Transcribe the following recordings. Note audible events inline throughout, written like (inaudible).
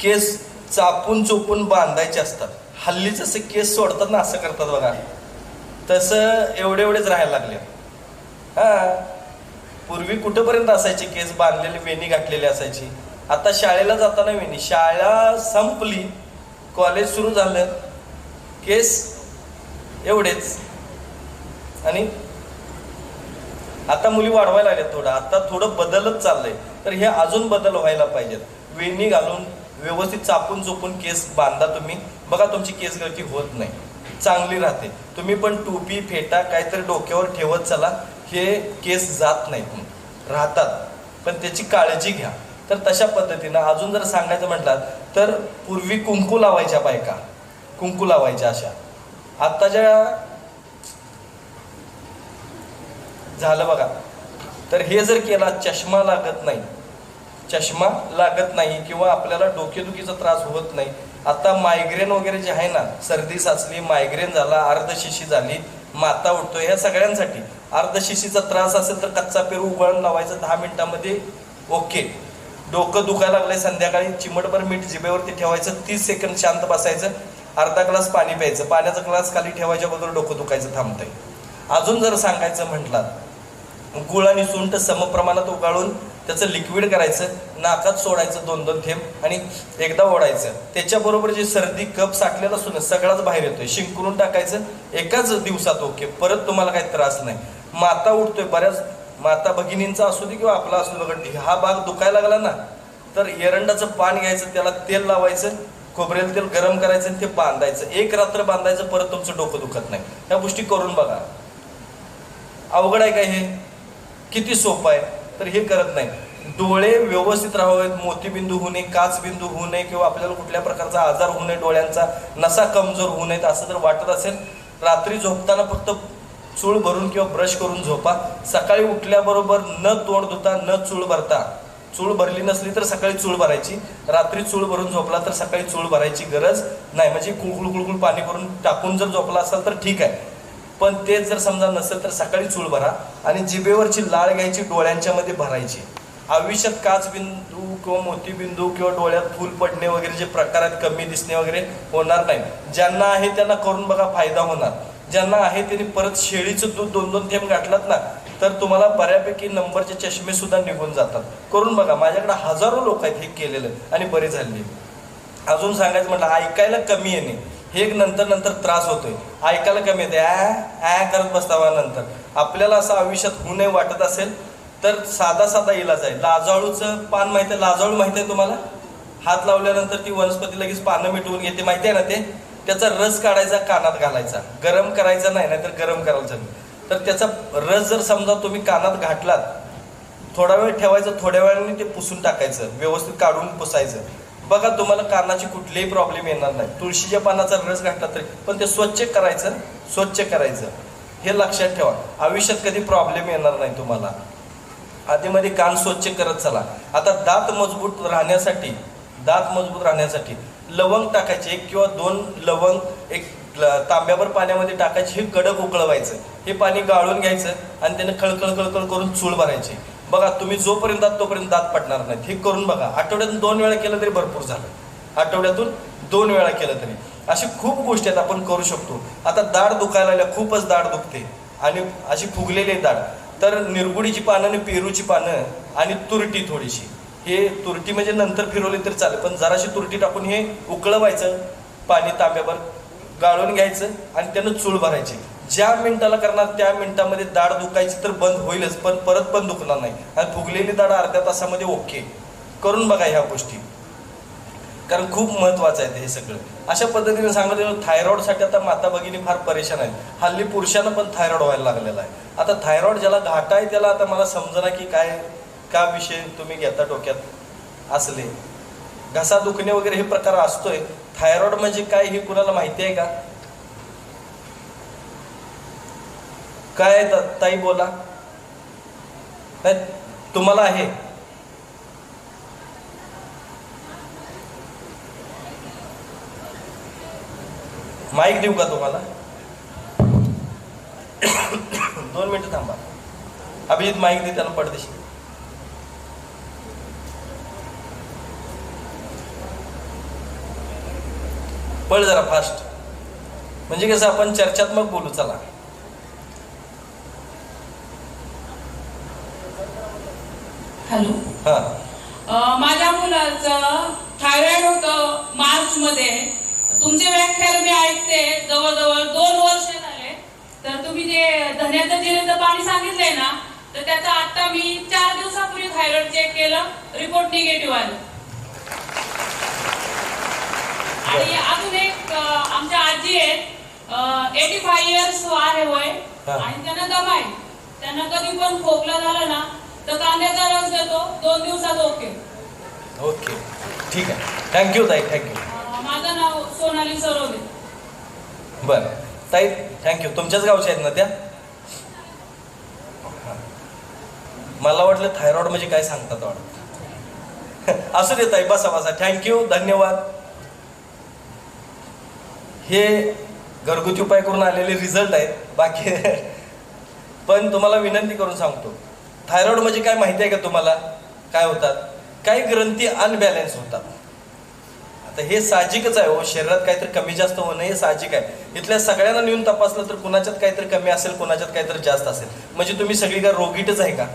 केस चापून चोपून बांधायचे असतात. हल्ली जसे केस सोडतात ना असं करतात बघा. तसं एवढे एवढेच राहायला लागले. हा. पूर्वी कुठंपर्यंत असायचे केस? बांधलेले वेणी घातलेली असायची. आता शाळेला जाताना वेणी. शाळा संपली. कॉलेज सुरू झालं. केस एवढेच. आणि आता मुली वाढवायला लागल्या थोडं. आता थोडं बदलच चाललंय. तर हे अजून बदल व्हायला पाहिजेत. वेणी घालून व्यवस्थित चापून चोपून केस बांधा तुम्ही. बघा तुमची केस गळती होत नाही. चांगली राहते. तुम्ही पण टोपी फेटा काहीतरी डोक्यावर ठेवत चला. हे केस जात नाही. राहतात. पण त्याची काळजी घ्या. तर तशा पद्धतीनं अजून जर सांगायचं म्हटलं तर पूर्वी कुंकू लावायच्या बायका. कुंकू लावायच्या अशा. आत्ताच्या झालं बघा. तर हे जर केला चष्मा लागत नाही. चष्मा लागत नाही किंवा आपल्याला डोकेदुखीचा त्रास होत नाही. आता मायग्रेन वगैरे जे आहे ना सर्दी साचली मायग्रेन झाला अर्धशिशी झाली माता उठतो ह्या सगळ्यांसाठी अर्धशिशीचा त्रास असेल तर कच्चा पेरू उबळून लावायचं दहा मिनिटामध्ये ओके. डोकं दुखायला लागलंय संध्याकाळी चिमटभर मीठ जिभेवरती ठेवायचं तीस सेकंद शांत बसायचं अर्धा ग्लास पाणी प्यायचं पाण्याचा ग्लास खाली ठेवायच्या बरोबर डोकं दुखायचं थांबतंय. अजून जर सांगायचं म्हटलं गुळ आणि सुंठ समप्रमाणात उगाळून त्याचं लिक्विड करायचं नाकात सोडायचं दोन दोन थेंब आणि एकदा ओढायचं. त्याच्याबरोबर जे सर्दी कप साठलेला असतो ना सगळाच बाहेर येतोय. शिंकरून टाकायचं एकाच दिवसात ओके परत तुम्हाला काही त्रास नाही. माता उठतोय बऱ्याच माता भगिनींचा असू दे किंवा आपला असू दे बघा हा भाग दुखायला लागला ना तर एरंडाचं पान घ्यायचं त्याला तेल लावायचं खोबरेल तेल गरम करायचं आणि ते बांधायचं. एक रात्र बांधायचं परत तुमचं डोकं दुखत नाही. ह्या गोष्टी करून बघा. अवघड आहे का हे? किती सोपं आहे? तर हे करत नाही. डोळे व्यवस्थित राहावेत मोतीबिंदू होऊ नये काच बिंदू होऊ नये किंवा आपल्याला कुठल्या प्रकारचा आजार होऊ नये डोळ्यांचा नसा कमजोर होऊ नयेत असं जर वाटत असेल रात्री झोपताना फक्त चूळ भरून किंवा ब्रश करून झोपा. सकाळी उठल्याबरोबर न तोंड धुता न चूळ भरता. चूळ भरली नसली तर सकाळी चूळ भरायची. रात्री चूळ भरून झोपला तर सकाळी चूळ भरायची गरज नाही. म्हणजे कुळकुळ कुळकुळ पाणी करून टाकून जर झोपला असाल तर ठीक आहे. पण तेच जर समजा नसेल तर सकाळी चूळ भरा आणि जिभेवरची लाळ घ्यायची डोळ्यांच्या मध्ये भरायची. आयुष्यात काच बिंदू किंवा मोतीबिंदू किंवा डोळ्यात फूल पडणे वगैरे जे प्रकार आहेत कमी दिसणे वगैरे होणार नाही. ज्यांना आहे त्यांना करून बघा फायदा होणार. ज्यांना आहे त्यांनी परत शेळीचं दूध दोन दोन थेंब गाठलात ना तर तुम्हाला बऱ्यापैकी नंबरचे चष्मे सुद्धा निघून जातात. करून बघा माझ्याकडे हजारो लोक आहेत हे केलेलं आणि बरे झाले अजून सांगायचं म्हटलं ऐकायला कमी येणे हे नंतर नंतर त्रास होतोय. ऐकायला कमी येते ॲ ॲ करत बसतावा नंतर. आपल्याला असं आयुष्यात होऊ नये वाटत असेल तर साधा साधा इलाज आहे. लाजाळूचं पान माहिती आहे? लाजाळू माहिती आहे तुम्हाला? हात लावल्यानंतर ती वनस्पती लगेच पानं मिटवून घेते. माहिती आहे ना ते? त्याचा रस काढायचा कानात घालायचा. गरम करायचा नाही नाहीतर गरम करायचं नाही तर त्याचा रस जर समजा तुम्ही कानात घातलात थोडा वेळ ठेवायचं थोड्या वेळाने ते पुसून टाकायचं. व्यवस्थित काढून पुसायचं. बघा तुम्हाला कानाची कुठलेही प्रॉब्लेम येणार नाही. तुळशीच्या पानाचा रस घातला तरी पण ते स्वच्छ करायचं स्वच्छ करायचं. हे लक्षात ठेवा. आयुष्यात कधी प्रॉब्लेम येणार नाही तुम्हाला. आधीमध्ये कान स्वच्छ करत चला. आता दात मजबूत राहण्यासाठी दात मजबूत राहण्यासाठी लवंग टाकायचे एक किंवा दोन लवंग एक तांब्यावर पाण्यामध्ये टाकायचे हे कडक उकळवायचं. हे पाणी गाळून घ्यायचं आणि त्याने खळखळ खळखळ करून चूळ भरायची. बघा तुम्ही जोपर्यंत दात तोपर्यंत दात पडणार नाही हे करून बघा आठवड्यातून दोन वेळा केलं तरी भरपूर झालं. आठवड्यातून दोन वेळा केलं तरी. अशी खूप गोष्टी आहेत आपण करू शकतो. आता दाढ दुखायला लागल्या खूपच दाढ दुखते. आणि अशी फुगलेली आहे दाढ. तर निरगुडीची पानं आणि पेरूची पानं आणि तुरटी थोडीशी. हे तुरटी म्हणजे नंतर फिरवली तरी चालेल पण जराशी तुरटी टाकून हे उकळवायचं पाणी तांब्यावर गाळून घ्यायचं आणि त्यानं चूळ भरायची. ज्या मिनिटाला करणार त्या मिनिटामध्ये दाढ दुखायची तर बंद होईलच पण परत पण दुखणार नाही. आणि फुगलेली दाढ अर्ध्या तासामध्ये ओके. करून बघा ह्या गोष्टी. कारण खूप महत्वाचं आहे ते हे सगळं. अशा पद्धतीने सांगितलं थायरॉईडसाठी आता माता भगिनी फार परेशान आहेत. हल्ली पुरुषांना पण थायरॉईड व्हायला लागलेला आहे. आता थायरॉईड ज्याला घाटा आहे त्याला आता मला समजना की काय का विषय तुम्ही घेता डोक्यात? असले. घसा दुखणे वगैरे हे प्रकार असतोय. थायरॉईड म्हणजे काय हे कुणाला माहिती आहे का? काय ताई बोला. काय तुम्हाला आहे. माईक देऊ का तुम्हाला? दोन मिनिटं थांबा. अभिजित माईक दे त्याला पडदेशी पळ जरा फास्ट म्हणजे कसं आपण चर्चात्मक बोलू चला. हॅलो. हा. माझ्या मुलाचं थायरॉइड होतं मार्च मध्ये तुमचे व्याख्यान मी ऐकते. जवळजवळ दोन वर्ष झाले. तर तुम्ही जे धन्याचं जिरेचं पाणी सांगितलंय ना तर त्याचा आता मी चार दिवसापूर्वी थायरॉइड चेक केलं. रिपोर्ट निगेटिव्ह आलं. आणि अजून एक आमच्या आजी आहेत. एटी फाय इयर्स आहे वय. आणि त्यांना दम आहे. त्यांना कधी पण खोकला झाला ना तर कांद्याचा रस देतो. दोन दिवसात ओके. ओके. ठीक आहे. थँक्यू ताई. थँक्यू माझं नाव सोनाली सरोदे. बरं. ताई थँक्यू तुमच्याच गावच्या आहेत ना त्या. मला वाटलं थायरॉइड म्हणजे काय सांगतात वाटत. (laughs) असू दे ताई बसा बसा. थँक्यू धन्यवाद. हे घरगुती उपाय करून आलेले रिझल्ट आहेत. बाकी (laughs) पण तुम्हाला विनंती करून सांगतो. थायरॉइड म्हणजे काय माहिती आहे का तुम्हाला? काय होतात? काही ग्रंथी अनबॅलन्स होतात. आता हे साहजिकच आहे हो. शरीरात काहीतरी कमी जास्त होणं हे साहजिक आहे. इथल्या सगळ्यांना नेऊन तपासलं तर कुणाच्यात काहीतरी कमी असेल कुणाच्यात काहीतरी जास्त असेल. म्हणजे तुम्ही सगळी काय रोगीटच आहे का?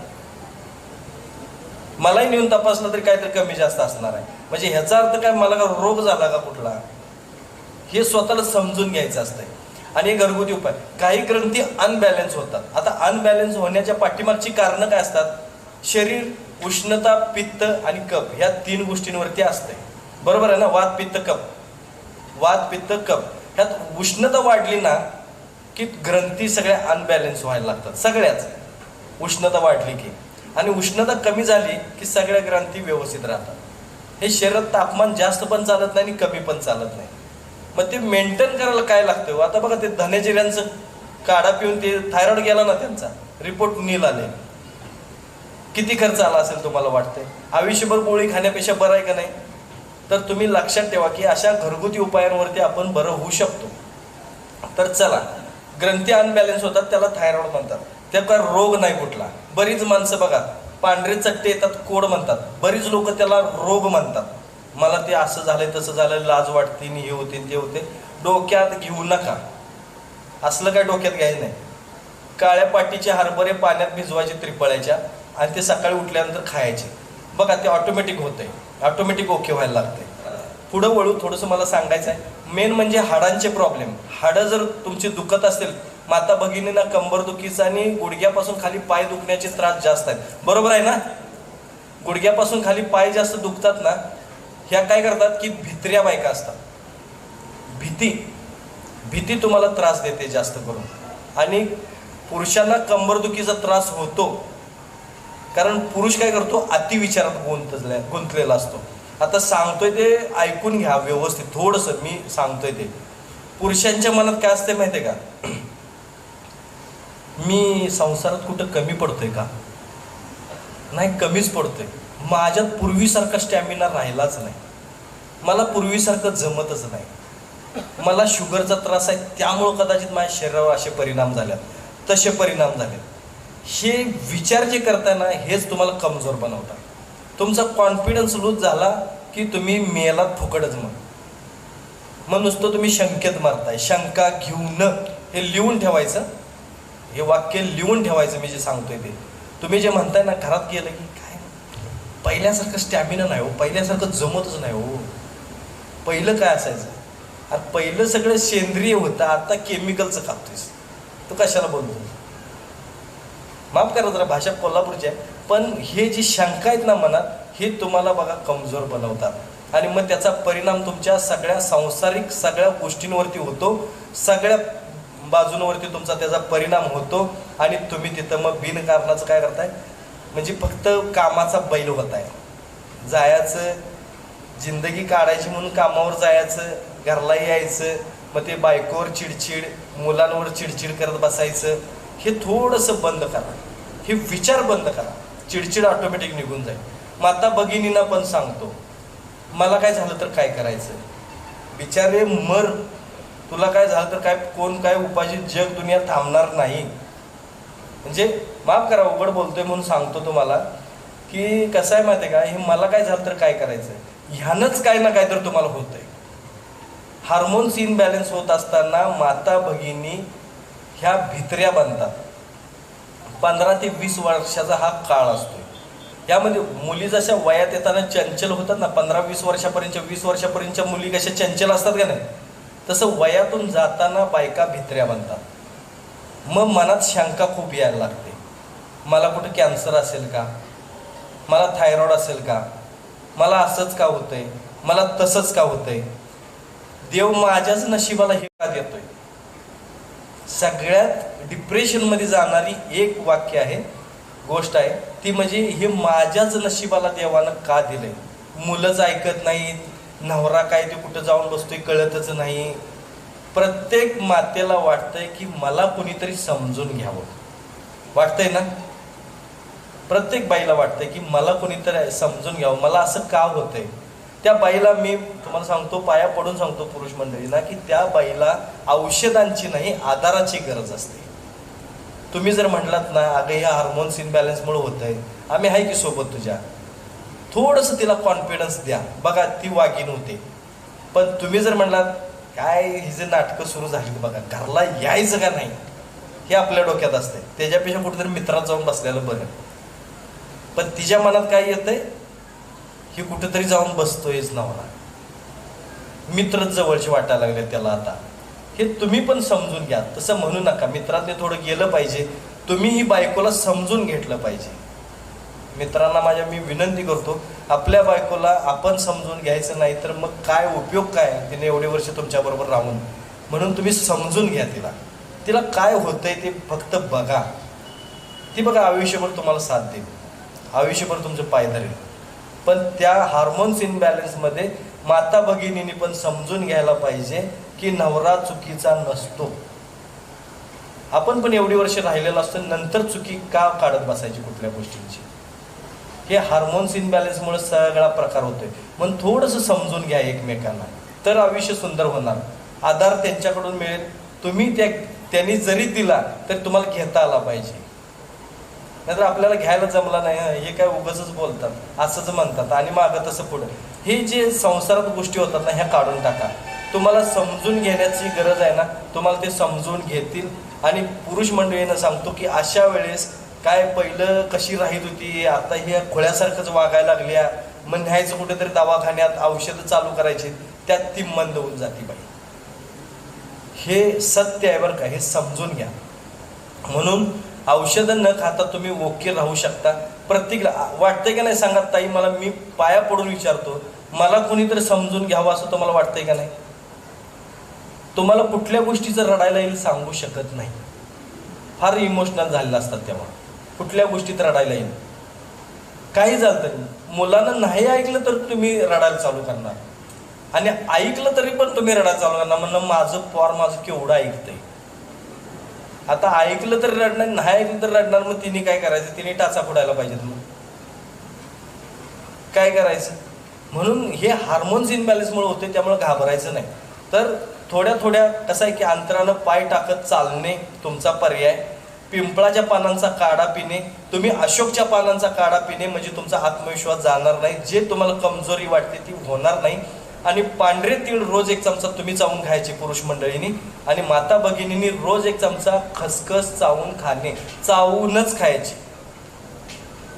मलाही नेऊन तपासलं तरी काहीतरी कमी जास्त असणार आहे. म्हणजे ह्याचा अर्थ काय? मला का रोग झाला का कुठला? हे स्वतःला समजून घ्यायचं असतंय. आणि घरगुती उपाय. काही ग्रंथी अनबॅलन्स होतात. आता अनबॅलन्स होण्याच्या पाठीमागची कारणं काय असतात? शरीर उष्णता पित्त आणि कप ह्या तीन गोष्टींवरती असते बरोबर आहे ना? वात पित्त कप वात पित्त कप ह्यात उष्णता वाढली ना की ग्रंथी सगळ्या अनबॅलन्स व्हायला लागतात. सगळ्याच. उष्णता वाढली की. आणि उष्णता कमी झाली की सगळ्या ग्रंथी व्यवस्थित राहतात. हे शरीरात तापमान जास्त पण चालत नाही आणि कमी पण चालत नाही. मग ते मेंटेन करायला काय लागतं? हो, आता बघा ते धनेजिऱ्यांचं काढा पिऊन ते थायरॉइड गेला ना त्यांचा. रिपोर्ट नील आले. किती खर्च आला असेल तुम्हाला वाटतंय? आयुष्यभर गोळी खाण्यापेक्षा बरं आहे का नाही? तर तुम्ही लक्षात ठेवा की अशा घरगुती उपायांवरती आपण बरं होऊ शकतो. तर चला ग्रंथी अनबॅलन्स होतात त्याला थायरॉइड म्हणतात. त्याचा काय रोग नाही कुठला. बरीच माणसं बघा पांढरे चट्टे येतात कोड म्हणतात. बरीच लोक त्याला रोग म्हणतात. मला ते असं झालंय तसं झालं लाज वाटते हे होते ते होते. डोक्यात घेऊ नका. असलं काय डोक्यात घ्यायचं नाही. काळ्या पाटीचे हरभरे पाण्यात भिजवायचे त्रिपळ्याच्या आणि ते सकाळी उठल्यानंतर खायचे. बघा ते ऑटोमॅटिक होते ऑटोमॅटिक ओके व्हायला लागते पुढं वळू थोडंसं मला सांगायचं आहे. मेन म्हणजे हाडांचे प्रॉब्लेम हाडं जर तुमची दुखत असेल माता भगिनींना कंबर दुखीचा आणि गुडघ्यापासून खाली पाय दुखण्याचे त्रास जास्त आहेत. बरोबर आहे ना? गुडघ्यापासून खाली पाय जास्त दुखतात ना ह्या काय करतात की भित्र्या बायका असतात. भीती. भीती तुम्हाला त्रास देते जास्त करून. आणि पुरुषांना कंबरदुखीचा त्रास होतो. कारण पुरुष काय करतो? अतिविचारात गुंतले गुंतलेला असतो. आता सांगतोय ते ऐकून घ्या व्यवस्थित. थोडंसं मी सांगतोय ते. पुरुषांच्या मनात काय असते माहितीये का? मी संसारात कुठं कमी पडतोय का? नाही कमीच पडतोय. माझ्यात पूर्वीसारखा स्टॅमिना राहिलाच नाही. मला पूर्वीसारखं जमतच नाही. मला शुगरचा त्रास आहे त्यामुळं कदाचित माझ्या शरीरावर असे परिणाम झाल्यात तसे परिणाम झाले हे विचार जे करताय ना हेच तुम्हाला कमजोर बनवतात. तुमचा कॉन्फिडन्स लूज झाला की तुम्ही मेलात फुकटच मग मग नुसतं तुम्ही शंकेत मारताय. शंका घेऊन हे लिहून ठेवायचं. हे वाक्य लिहून ठेवायचं मी जे सांगतोय ते. तुम्ही जे म्हणताय ना घरात गेलं की. पहिल्यासारखं स्टॅमिना नाही हो पहिल्यासारखं जमतच नाही हो. पहिलं काय असायचं? अरे पहिलं सगळं सेंद्रिय होतं आता केमिकलचं खातोयस. तू कशाला बोलतो? माफ करा जरा भाषा कोल्हापूरची आहे. पण हे जी शंका आहेत ना मनात हे तुम्हाला बघा कमजोर बनवतात. आणि मग त्याचा परिणाम तुमच्या सगळ्या सांसारिक सगळ्या गोष्टींवरती होतो. सगळ्या बाजूंवरती तुमचा त्याचा परिणाम होतो. आणि तुम्ही तिथं मग बिनकारणाचं काय करताय? म्हणजे फक्त कामाचा बैल होत आहे. जायचं जिंदगी काढायची म्हणून कामावर जायचं घरला यायचं मग ते बायकोवर चिडचिड मुलांवर चिडचिड करत बसायचं हे थोडंसं बंद करा. हे विचार बंद करा. चिडचिड ऑटोमॅटिक निघून जाईल. मग आता भगिनींना पण सांगतो मला काय झालं तर काय करायचं? बिचारे मर. तुला काय झालं तर काय कोण काय उपाशी जग दुनिया थांबणार नाही. म्हणजे माफ करा उघड बोलतोय म्हणून सांगतो तुम्हाला की कसं आहे माहिती आहे का? हे मला काय झालं तर काय करायचं ह्यानंच काय ना काय तर तुम्हाला होतंय. हार्मोन्स इनबॅलन्स होत असताना माता भगिनी ह्या भित्र्या बनतात. पंधरा ते वीस वर्षाचा हा काळ असतो यामध्ये मुली जशा वयात येताना चंचल होतात ना पंधरा वीस वर्षापर्यंतच्या वीस वर्षापर्यंतच्या मुली कशा चंचल असतात का नाही? तसं वयातून जाताना बायका भित्र्या बनतात. मग मनात शंका खूप यायला लागतात मला कुठं कॅन्सर असेल का? मला थायरॉइड असेल का? मला असंच का होतंय? मला तसंच का होतंय? देव माझ्याच नशिबाला हे का देतोय? सगळ्यात डिप्रेशनमध्ये जाणारी एक वाक्य आहे गोष्ट आहे ती म्हणजे हे माझ्याच नशिबाला देवानं का दिलंय? मुलंच ऐकत नाहीत नवरा काय ते कुठं जाऊन बसतोय कळतच नाही. प्रत्येक मातेला वाटतंय की मला कुणीतरी समजून घ्यावं. वाटतंय ना? प्रत्येक बाईला वाटते की मला कुणीतरी समजून घ्यावं मला असं का होतंय? त्या बाईला मी तुम्हाला सांगतो पाया पडून सांगतो पुरुष मंडळीला की त्या बाईला औषधांची नाही आधाराची गरज असते. तुम्ही जर म्हटलात ना अगं ह्या हार्मोन्स इनबॅलन्समुळे होत आहे आम्ही आहे की सोबत तुझ्या? थोडंसं तिला कॉन्फिडन्स द्या. बघा ती वागीन होते. पण तुम्ही जर म्हणलात काय हिचे नाटकं सुरू झाली बघा? घरला यायचं का नाही? हे आपल्या डोक्यात असते त्याच्यापेक्षा कुठेतरी मित्रात जाऊन बसलेलं बरं. पण तिच्या मनात काय येतंय? ही कुठेतरी जाऊन बसतोयच नवरा. मित्रच जवळचे वाटायला लागले त्याला आता. हे तुम्ही पण समजून घ्या. तसं म्हणू नका. मित्रातले थोडं गेलं पाहिजे. तुम्ही ही बायकोला समजून घेतलं पाहिजे. मित्रांना माझ्या मी विनंती करतो आपल्या बायकोला आपण समजून घ्यायचं नाही तर मग काय उपयोग काय? तिने एवढे वर्ष तुमच्याबरोबर राहून. म्हणून तुम्ही समजून घ्या तिला. तिला काय होतंय ते फक्त बघा. ती बघा आयुष्यभर तुम्हाला साथ देईल. आयुष्यभर तुमचं पाय धरेल. पण त्या हार्मोन्स इनबॅलन्समध्ये माता भगिनीने पण समजून घ्यायला पाहिजे की नवरा चुकीचा नसतो. आपण पण एवढी वर्ष राहिलेलो असतो नंतर चुकी का काढत बसायची कुठल्या गोष्टींची? हे हार्मोन्स इनबॅलन्समुळे सगळा प्रकार होतोय. मग थोडंसं समजून घ्या एकमेकांना. तर आयुष्य सुंदर होणार. आधार त्यांच्याकडून मिळेल. तुम्ही त्या त्यांनी जरी दिला तर तुम्हाला घेता आला पाहिजे. नाहीतर आपल्याला घ्यायला जमला नाही हे. काय उगच बोलतात असंच म्हणतात आणि मागं तसं पुढं. हे जे संसारात गोष्टी होतात ना ह्या काढून टाका. तुम्हाला समजून घेण्याची गरज आहे ना तुम्हाला ते समजून घेतील. आणि पुरुष मंडळीनं सांगतो की अशा वेळेस काय पहिलं कशी राहीत होती आता हे खोळ्यासारखंच वागायला लागल्या. मग न्यायचं कुठेतरी दवाखान्यात औषधं चालू करायची त्यात ती मंद होऊन जाते बाई. हे सत्य आहे बरं का हे समजून घ्या. म्हणून औषधं न खाता तुम्ही ओके राहू शकता. प्रत्येक वाटतंय का नाही सांगा ताई मला मी पाया पडून विचारतो. मला कोणीतरी समजून घ्यावं असं तुम्हाला वाटतंय का नाही? तुम्हाला कुठल्या गोष्टीचं रडायला येईल सांगू शकत नाही. फार इमोशनल झालेलं असतात तेव्हा कुठल्या गोष्टीत रडायला येईल? काही झालं तरी मुलानं नाही ऐकलं तर तुम्ही रडायला चालू करणार. आणि ऐकलं तरी पण तुम्ही रडायला चालू करणार. म्हणणं माझं पॉर माझं केवढं ऐकतंय? आता ऐकलं तर रडणार नाही ऐकलं तर रडणार मग तिने काय करायचं? तिने टाचा फोडायला पाहिजेत मग. काय करायचं? म्हणून हे हार्मोन्स इनबॅलन्समुळे होते त्यामुळे घाबरायचं नाही. तर थोड्या थोड्या कसं आहे की अंतरानं पाय टाकत चालणे तुमचा पर्याय. पिंपळाच्या पानांचा काढा पिणे. तुम्ही अशोकच्या पानांचा काढा पिणे म्हणजे तुमचा आत्मविश्वास जाणार नाही. जे तुम्हाला कमजोरी वाटते ती होणार नाही. आणि पांढरे तीळ रोज एक चमचा तुम्ही चावून खायचे पुरुष मंडळींनी. आणि माता भगिनींनी रोज एक चमचा खसखस चावून खाणे चावूनच खायची.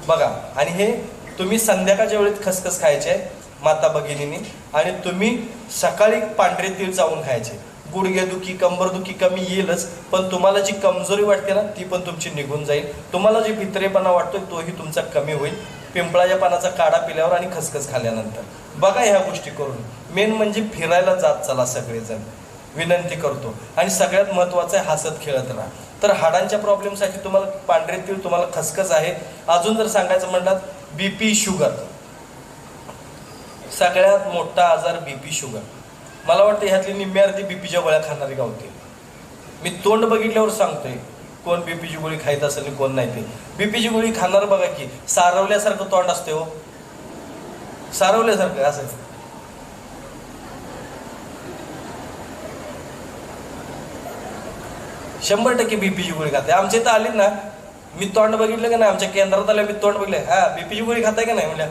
बघा आणि हे तुम्ही संध्याकाळच्या वेळेत खसखस खायचे माता भगिनींनी. आणि तुम्ही सकाळी पांढरे तीळ चावून खायचे. गुडघेदुखी कंबरदुखी कमी येईलच पण तुम्हाला जी कमजोरी वाटते ना ती पण तुमची निघून जाईल. तुम्हाला जी भित्रेपणा वाटतोय तोही तुमचा कमी होईल. पिंपळाच्या पानाचा काढा पिल्यावर आणि खसखस खाल्ल्यानंतर बघा ह्या गोष्टी करून. मेन म्हणजे फिरायला जात चला सगळेजण. विनंती करतो. आणि सगळ्यात महत्त्वाचं आहे हसत खेळत राहा. तर हाडांच्या प्रॉब्लेमसाठी तुम्हाला पांढरे तीळ तुम्हाला खसखस आहे. अजून जर सांगायचं म्हटलात बी पी शुगर सगळ्यात मोठा आजार बी पी शुगर मला वाटतं ह्यातली निम्मी अर्धी बीपीच्या गोळ्या खाणारी गावते मी तोंड बघितल्यावर सांगतोय कोण बीपीची गोळी खायत असेल कोण नाही ते. बी पीची गोळी खाणार बघा की सारवल्यासारखं तोंड असते हो. सारवल्यासारखं असं. शंभर टक्के बीपीची गोळी खाते. आमच्या इथं आली ना मी तोंड बघितलं का नाही? आमच्या केंद्रात आलं मी तोंड बघितलं. हा बीपीची गोळी खाताय का नाही म्हणल्या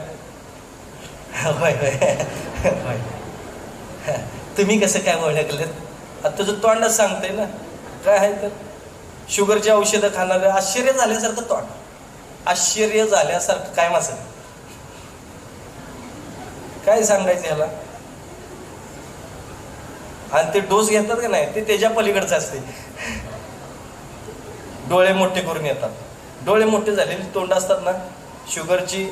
होय होय. तुम्ही कसं काय ओळखलं आता तुझं तोंडच सांगतंय ना. काय आहे तर? शुगरची औषधं खाणारे आश्चर्य झाल्यासारखं तोंड. आश्चर्य झाल्यासारखं. काय मासं काय सांगायचं ह्याला आणि ते डोस घेतात का नाही? ते त्याच्या पलीकडचं असते. डोळे मोठे करून येतात. डोळे मोठे झालेली तोंड असतात ना शुगरची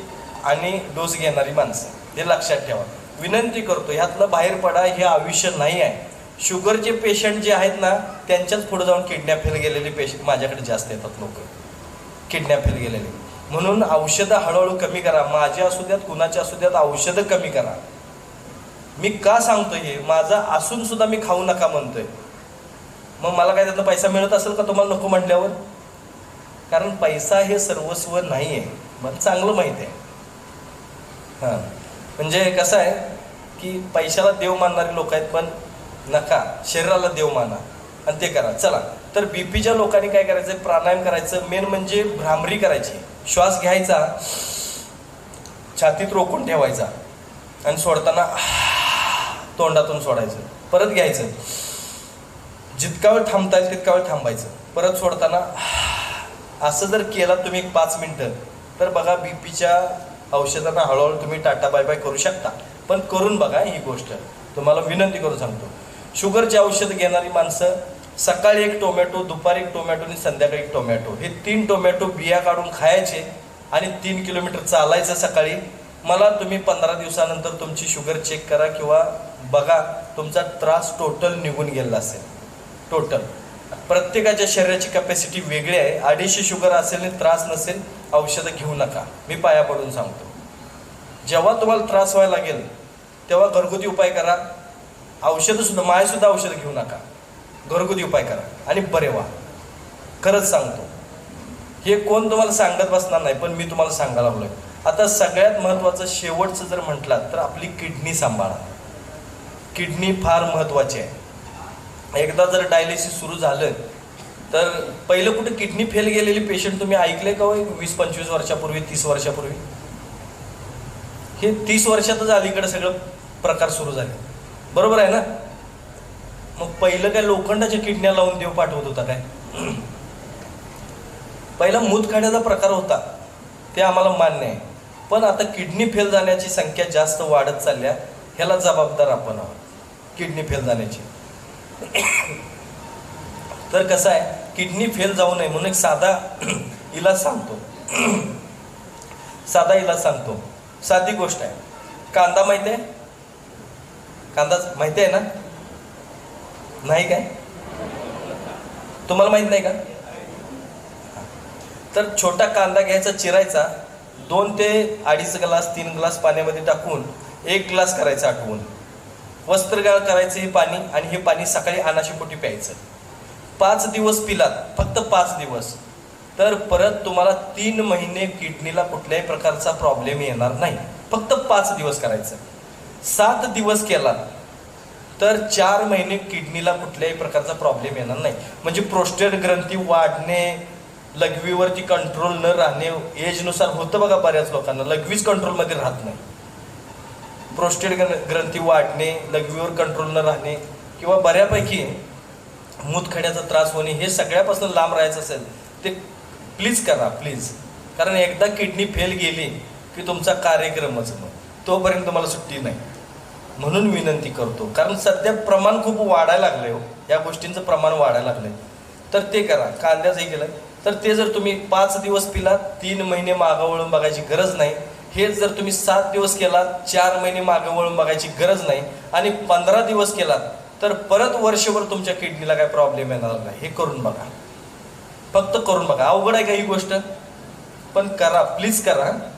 आणि डोस घेणारी माणसं. हे लक्षात ठेवा. विनंती करतो ह्यातलं बाहेर पडा हे आयुष्य नाही आहे. शुगरचे पेशंट जे आहेत ना त्यांच्याच पुढे जाऊन किडनॅप फेल गेलेले पेशंट माझ्याकडे जास्त येतात लोक. किडनॅप फेल गेलेले. म्हणून औषधं हळूहळू कमी करा. माझे असू द्यात कुणाचे असू द्यात औषधं कमी करा. मी का सांगतोय हे? माझा असून सुद्धा मी खाऊ नका म्हणतोय. मग मला काय त्यातनं पैसा मिळत असेल का तुम्हाला नको म्हटल्यावर? कारण पैसा हे सर्वस्व नाही आहे मला चांगलं माहीत आहे. हां. म्हणजे कसं आहे की पैशाला देव मानणारे लोक आहेत पण नका. शरीराला देव माना. आणि ते करा. चला. तर बीपीच्या लोकांनी काय करायचं? प्राणायाम करायचं. मेन म्हणजे भ्रामरी करायची. श्वास घ्यायचा छातीत रोखून ठेवायचा आणि सोडताना तोंडातून सोडायचं. परत घ्यायचं. जितका वेळ थांबता येईल तितका वेळ थांबायचं. परत सोडताना असं जर केला तुम्ही एक पाच मिनटं तर बघा बी पीच्या औषधांना हळूहळू तुम्ही टाटा बाय बाय करू शकता. पण करून बघा ही गोष्ट. तुम्हाला विनंती करून सांगतो. शुगरचे औषध घेणारी माणसं सकाळी एक टोमॅटो दुपारी एक टोमॅटो आणि संध्याकाळी एक टोमॅटो. हे तीन टोमॅटो बिया काढून खायचे आणि तीन किलोमीटर चालायचं सकाळी. मला तुम्ही पंधरा दिवसानंतर तुमची शुगर चेक करा किंवा बघा तुमचा त्रास टोटल निघून गेला असेल. टोटल प्रत्येकाच्या शरीराची कॅपॅसिटी वेगळी आहे. अडीचशे शुगर असेल आणि त्रास नसेल औषधं घेऊ नका. मी पाया पडून सांगतो. जेव्हा तुम्हाला त्रास व्हायला लागेल तेव्हा घरगुती उपाय करा. औषधंसुद्धा मायसुद्धा औषधं घेऊ नका. घरगुती उपाय करा आणि बरे व्हा. खरंच सांगतो. हे कोण तुम्हाला सांगत बसणार नाही पण मी तुम्हाला सांगायला लागलोय. आता सगळ्यात महत्त्वाचं शेवटचं जर म्हटलं तर आपली किडनी सांभाळा. किडनी फार महत्त्वाची आहे. एकदा जर डायलिसिस सुरू झालं तर पहिलं कुठे किडनी फेल गेलेली पेशंट तुम्ही ऐकले का होय वीस पंचवीस वर्षापूर्वी तीस वर्षापूर्वी? हे तीस वर्षातच अलीकडे सगळं प्रकार सुरू झाले. बरोबर आहे ना? मग पहिलं काय लोखंडाच्या किडण्या लावून देव पाठवत होता काय? पहिला मूतखाड्याचा प्रकार होता. ते आम्हाला मान्य आहे. पण आता किडनी फेल जाण्याची संख्या जास्त वाढत चालल्या ह्याला जबाबदार आपण आहोत. किडनी फेल जाण्याची. तर कसं आहे किडनी फेल जाऊ नये म्हणून एक साधा इलाज सांगतो. साधा इलाज सांगतो. साधी गोष्ट आहे. कांदा माहिती आहे? कांदा माहिती आहे ना? नाही काय? तुम्हाला माहीत नाही का? तर छोटा कांदा घ्यायचा चिरायचा दोन ते अडीच ग्लास तीन ग्लास पाण्यामध्ये टाकून एक ग्लास करायचा आठवून. वस्त्रगाळ करायचं हे पाणी आणि हे पाणी सकाळी अनाशीपोटी प्यायचं. पाच दिवस पिलात फक्त पाच दिवस. तर परत तुम्हाला तीन महिने किडनीला कुठल्याही प्रकारचा प्रॉब्लेम येणार नाही. फक्त पाच दिवस करायचं. सात दिवस केलात तर चार महिने किडनीला कुठल्याही प्रकारचा प्रॉब्लेम येणार नाही. म्हणजे प्रोस्टेट ग्रंथी वाढणे लघवीवरती कंट्रोल न राहणे एजनुसार होतं बघा बऱ्याच लोकांना. लघवीच कंट्रोलमध्ये राहत नाही. प्रोस्टेट ग्रंथी वाढणे लघवीवर कंट्रोल न राहणे किंवा बऱ्यापैकी मूतखड्याचा त्रास होणे हे सगळ्यापासून लांब राहायचं असेल ते प्लीज करा प्लीज कारण एकदा किडनी फेल गेली की तुमचा कार्यक्रमच मग. तोपर्यंत तुम्हाला सुट्टी नाही. म्हणून विनंती करतो. कारण सध्या प्रमाण खूप वाढायला लागलंय हो. या गोष्टींचं प्रमाण वाढायला लागलंय. तर ते करा. कांद्याचंही केलं. तर ते जर तुम्ही पाच दिवस पिलात तीन महिने मागं वळून बघायची गरज नाही. हेच जर तुम्ही सात दिवस केलात चार महिने मागं वळून बघायची गरज नाही. आणि पंधरा दिवस केलात तर परत वर्षभर तुमच्या किडनीला काय प्रॉब्लेम येणार नाही. हे करून बघा. फक्त करून बघा. अवघड आहे का ही गोष्ट? पण करा. प्लीज करा.